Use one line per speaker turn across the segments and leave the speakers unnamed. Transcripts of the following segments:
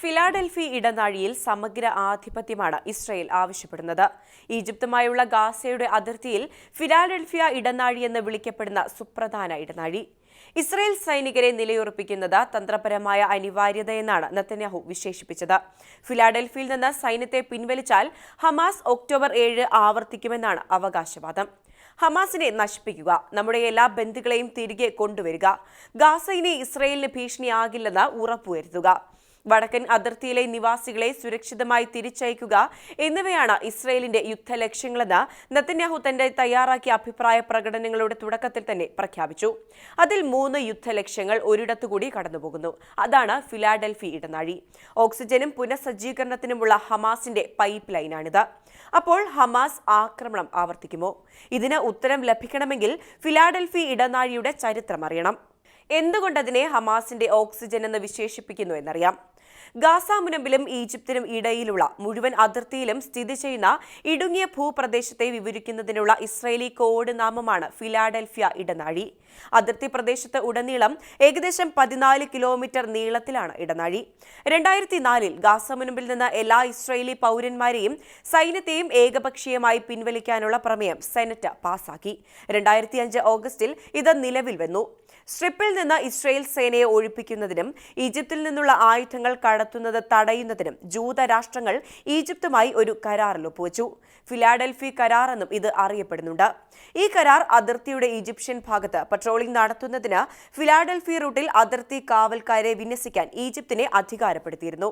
Philadelphi ഇടനാഴിയിൽ സമഗ്ര ആധിപത്യമാണ് Israel ആവശ്യപ്പെടുന്നത്. ഈജിപ്തുമായുള്ള ഗാസയുടെ അതിർത്തിയിൽ ഫിലാഡൽഫിയ ഇടനാഴി എന്ന് വിളിക്കപ്പെടുന്ന സുപ്രധാന ഇടനാഴി. ഇസ്രയേൽ സൈനികരെ നിലയുറപ്പിക്കുന്നത് തന്ത്രപരമായ അനിവാര്യതയെന്നാണ് നെത്തന്യാഹു വിശേഷിപ്പിച്ചത്. ഫിലാഡൽഫിയിൽ നിന്ന് സൈന്യത്തെ പിൻവലിച്ചാൽ ഹമാസ് ഒക്ടോബർ ഏഴ് ആവർത്തിക്കുമെന്നാണ് അവകാശവാദം. ഹമാസിനെ നശിപ്പിക്കുക നമ്മുടെ എല്ലാ ബന്ധുക്കളെയും തിരികെ കൊണ്ടുവരിക ഗാസയിനെ ഇസ്രയേലിന് ഭീഷണിയാകില്ലെന്ന് ഉറപ്പുവരുത്തുക. വടക്കൻ അതിർത്തിയിലെ നിവാസികളെ സുരക്ഷിതമായി തിരിച്ചയക്കുക എന്നിവയാണ് ഇസ്രയേലിന്റെ യുദ്ധ ലക്ഷ്യങ്ങളെന്ന് നെത്തന്യാഹു തന്റെ തയ്യാറാക്കിയ അഭിപ്രായ പ്രകടനങ്ങളുടെ തുടക്കത്തിൽ തന്നെ പ്രഖ്യാപിച്ചു. അതിൽ മൂന്ന് യുദ്ധ ലക്ഷ്യങ്ങൾ ഒരിടത്തുകൂടി കടന്നുപോകുന്നു. അതാണ് ഫിലാഡൽഫി ഇടനാഴി. ഓക്സിജനും പുനഃസജ്ജീകരണത്തിനുമുള്ള ഹമാസിന്റെ പൈപ്പ് ലൈനാണിത്. അപ്പോൾ ഹമാസ് ആക്രമണം ആവർത്തിക്കുമോ? ഇതിന് ഉത്തരം ലഭിക്കണമെങ്കിൽ ഫിലാഡൽഫി ഇടനാഴിയുടെ ചരിത്രം അറിയണം എന്തുകൊണ്ടതിനെ ഹമാസിന്റെ ഓക്സിജൻ എന്ന് വിശേഷിപ്പിക്കുന്നു എന്നറിയാം. ഗാസ മുനമ്പിലും ഈജിപ്തിനും ഇടയിലുള്ള മുഴുവൻ അതിർത്തിയിലും സ്ഥിതി ചെയ്യുന്ന ഇടുങ്ങിയ ഭൂപ്രദേശത്തെ വിവരിക്കുന്നതിനുള്ള ഇസ്രയേലി കോഡ് നാമമാണ് ഫിലാഡൽഫിയ ഇടനാഴി. അതിർത്തി പ്രദേശത്ത് ഉടനീളം ഏകദേശം പതിനാല് കിലോമീറ്റർ നീളത്തിലാണ് ഇടനാഴി. രണ്ടായിരത്തി നാലിൽ ഗാസ മുനമ്പിൽ നിന്ന് എല്ലാ ഇസ്രയേലി പൗരന്മാരെയും സൈന്യത്തെയും ഏകപക്ഷീയമായി പിൻവലിക്കാനുള്ള പ്രമേയം സെനറ്റ് പാസാക്കി. രണ്ടായിരത്തി അഞ്ച് ഓഗസ്റ്റിൽ ഇത് നിലവിൽ വന്നു. സ്ട്രിപ്പിൽ നിന്ന് ഇസ്രയേൽ സേനയെ ഒഴിപ്പിക്കുന്നതിനും ഈജിപ്തിൽ നിന്നുള്ള ആയുധങ്ങൾ കടത്തുന്നത് തടയുന്നതിനും ജൂത രാഷ്ട്രങ്ങൾ ഈജിപ്തുമായി ഒരു കരാറിൽ ഒപ്പുവച്ചു. ഫിലാഡൽഫി കരാർ എന്നും ഇത് അറിയപ്പെടുന്നുണ്ട്. ഈ കരാർ അതിർത്തിയുടെ ഈജിപ്ഷ്യൻ ഭാഗത്ത് പട്രോളിംഗ് നടത്തുന്നതിന് ഫിലാഡൽഫി റൂട്ടിൽ അതിർത്തി കാവൽക്കാരെ വിന്യസിക്കാൻ ഈജിപ്തിനെ അധികാരപ്പെടുത്തിയിരുന്നു.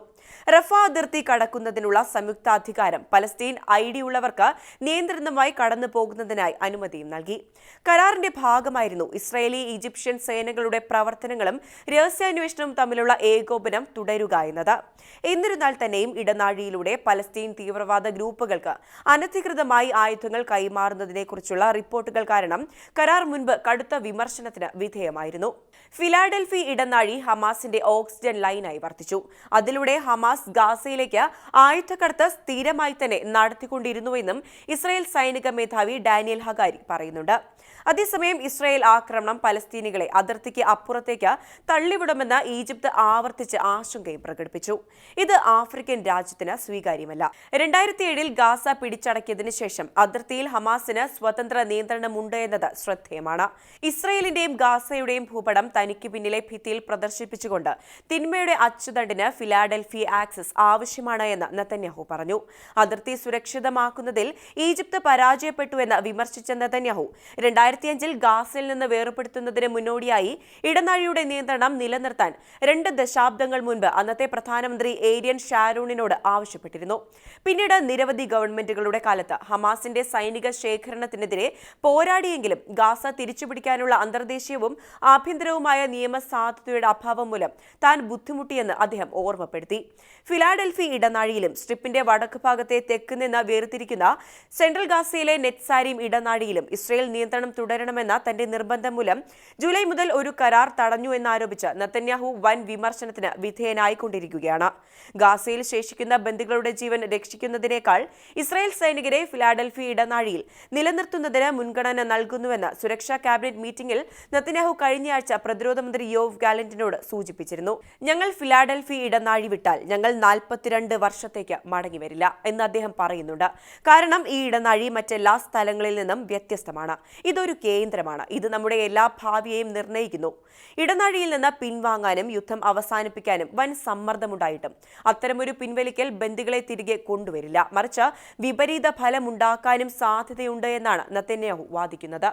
റഫ അതിർത്തി കടക്കുന്നതിനുള്ള സംയുക്ത അധികാരം പലസ്തീൻ ഐ ഡി ഉള്ളവർക്ക് നിയന്ത്രിതമായി കടന്നു പോകുന്നതിനായി അനുമതിയും നൽകി. കരാറിന്റെ ഭാഗമായിരുന്നു ഇസ്രയേലി ഈജിപ്ഷ്യൻ സേനകളുടെ പ്രവർത്തനങ്ങളും രഹസ്യാന്വേഷണവും തമ്മിലുള്ള ഏകോപനം തുടരുക എന്നത്. എന്നിരുന്നാൽ തന്നെയും ഇടനാഴിയിലൂടെ പലസ്തീൻ തീവ്രവാദ ഗ്രൂപ്പുകൾക്ക് അനധികൃതമായി ആയുധങ്ങൾ കൈമാറുന്നതിനെക്കുറിച്ചുള്ള റിപ്പോർട്ടുകൾ കാരണം കരാർ മുൻപ് കടുത്ത വിമർശനത്തിന് വിധേയമായിരുന്നു. ഫിലാഡൽഫി ഇടനാഴി ഹമാസിന്റെ ഓക്സിജൻ ലൈനായി വർദ്ധിച്ചു അതിലൂടെ ഹമാസ് ഗാസയിലേക്ക് ആയുധക്കടത്ത് സ്ഥിരമായി തന്നെ നടത്തിക്കൊണ്ടിരുന്നുവെന്നും ഇസ്രായേൽ സൈനിക മേധാവി ഡാനിയൽ ഹഗാരി പറയുന്നുണ്ട്. അതേസമയം ഇസ്രായേൽ ആക്രമണം പലസ്തീനികളെ അതിർത്തിക്ക് അപ്പുറത്തേക്ക് തള്ളിവിടുമെന്ന് ഈജിപ്ത് ആവർത്തിച്ച് ആശങ്കയും പ്രകടിപ്പിച്ചു. ഇത് ആഫ്രിക്കൻ രാജ്യത്തിന് സ്വീകാര്യമല്ല. രണ്ടായിരത്തി ഏഴിൽ ഗാസ പിടിച്ചടക്കിയതിനു ശേഷം അതിർത്തിയിൽ ഹമാസിന് സ്വതന്ത്ര നിയന്ത്രണമുണ്ട് എന്നത് ശ്രദ്ധേയമാണ്. ഇസ്രയേലിന്റെയും ഗാസയുടെയും ഭൂപടം തനിക്ക് പിന്നിലെ ഭിത്തിയിൽ പ്രദർശിപ്പിച്ചുകൊണ്ട് തിന്മയുടെ അച്ചുതണ്ടിന് ഫിലാഡൽഫി ആക്സസ് ആവശ്യമാണ് എന്ന് നെതന്യാഹു പറഞ്ഞു. അതിർത്തി സുരക്ഷിതമാക്കുന്നതിൽ ഈജിപ്ത് പരാജയപ്പെട്ടുവെന്ന് വിമർശിച്ച നെതന്യാഹു രണ്ടായിരത്തിയഞ്ചിൽ ഗാസയിൽ നിന്ന് വേർപെടുത്തുന്നതിന് മുന്നോടിയായി ഇടനാഴിയുടെ നിയന്ത്രണം നിലനിർത്താൻ രണ്ട് ദശാബ്ദങ്ങൾ മുൻപ് അന്നത്തെ പ്രധാനമന്ത്രി ഏരിയൻ ഷാരൂണിനോട് ആവശ്യപ്പെട്ടിരുന്നു. പിന്നീട് നിരവധി ഗവൺമെന്റുകളുടെ കാലത്ത് ഹമാസിന്റെ സൈനിക ശേഖരണത്തിനെതിരെ പോരാടിയെങ്കിലും ഗാസ തിരിച്ചുപിടിക്കാനുള്ള അന്തർദേശീയവും ആഭ്യന്തരവുമായ നിയമസാധുതയുടെ അഭാവം മൂലം താൻ ബുദ്ധിമുട്ടിയെന്ന് അദ്ദേഹം ഓർമ്മപ്പെടുത്തി. ഫിലാഡൽഫി ഇടനാഴിയിലും സ്ട്രിപ്പിന്റെ വടക്ക് ഭാഗത്തെ തെക്ക് നിന്ന് വേർതിരിക്കുന്ന സെൻട്രൽ ഗാസയിലെ നെറ്റ്സാരിം ഇടനാഴിയിലും ഇസ്രയേൽ നിയന്ത്രണം തുടരണമെന്ന തന്റെ നിർബന്ധം മൂലം ജൂലൈ മുതൽ ഒരു കരാർ തടഞ്ഞു എന്നാരോപിച്ച് നത്തന്യാഹു വൻ വിമർശനത്തിന് വിധേയനായിക്കൊണ്ടിരിക്കുകയാണ്. ഗാസയിൽ ശേഷിക്കുന്ന ബന്ധുക്കളുടെ ജീവൻ രക്ഷിക്കുന്നതിനേക്കാൾ ഇസ്രായേൽ സൈനികരെ ഫിലാഡൽഫി ഇടനാഴിയിൽ നിലനിർത്തുന്നതിന് മുൻഗണന നൽകുന്നുവെന്ന് സുരക്ഷാ ക്യാബിനറ്റ് മീറ്റിംഗിൽ നത്തന്യാഹു കഴിഞ്ഞയാഴ്ച പ്രതിരോധ മന്ത്രി യോവ് ഗാലന്റിനോട് സൂചിപ്പിച്ചിരുന്നു. ഞങ്ങൾ ഫിലാഡൽഫി ഇടനാഴി വിട്ടാൽ ഞങ്ങൾ നാൽപ്പത്തിരണ്ട് വർഷത്തേക്ക് മടങ്ങി വരില്ല എന്ന് അദ്ദേഹം പറയുന്നുണ്ട്. കാരണം ഈ ഇടനാഴി മറ്റെല്ലാ സ്ഥലങ്ങളിൽ നിന്നും വ്യത്യസ്തമാണ്. ഇതൊരു കേന്ദ്രമാണ്. ഇത് നമ്മുടെ എല്ലാ ഭാവിയെയും നിർണയിക്കുന്നു ഇടനാഴിയിൽ നിന്ന് പിൻവാങ്ങാനും യുദ്ധം അവസാനിപ്പിക്കാനും വൻ സമ്മർദ്ദമുണ്ടായിട്ടും. അത്തരമൊരു പിൻവലിക്കൽ ബന്ദികളെ തിരികെ കൊണ്ടുവരില്ല. മറിച്ച് വിപരീത ഫലമുണ്ടാക്കാനും സാധ്യതയുണ്ട് എന്നാണ് നത്തന്യാഹു വാദിക്കുന്നത്.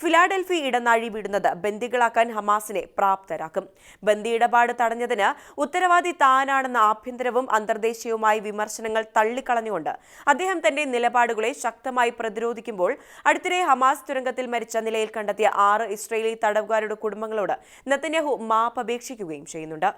ഫിലാഡൽഫി ഇടനാഴി വിടുന്നത് ബന്ദികളാക്കാൻ ഹമാസിനെ പ്രാപ്തരാക്കും. ബന്ദി ഇടപാട് തടഞ്ഞതിന് ഉത്തരവാദി താനാണെന്ന ആഭ്യന്തരവും അന്തർദേശീയവുമായ വിമർശനങ്ങൾ തള്ളിക്കളഞ്ഞുകൊണ്ട് അദ്ദേഹം തന്റെ നിലപാടുകളെ ശക്തമായി പ്രതിരോധിക്കുമ്പോൾ അടുത്തിടെ ഹമാസ് തുരങ്കത്തിൽ മരിച്ച നിലയിൽ കണ്ടെത്തിയ ആറ് ഇസ്രയേലി തടവുകാരുടെ കുടുംബങ്ങളോട് നെത്തന്യാഹു മാപ്പ് അപേക്ഷിക്കുകയും ചെയ്യുന്നുണ്ട്.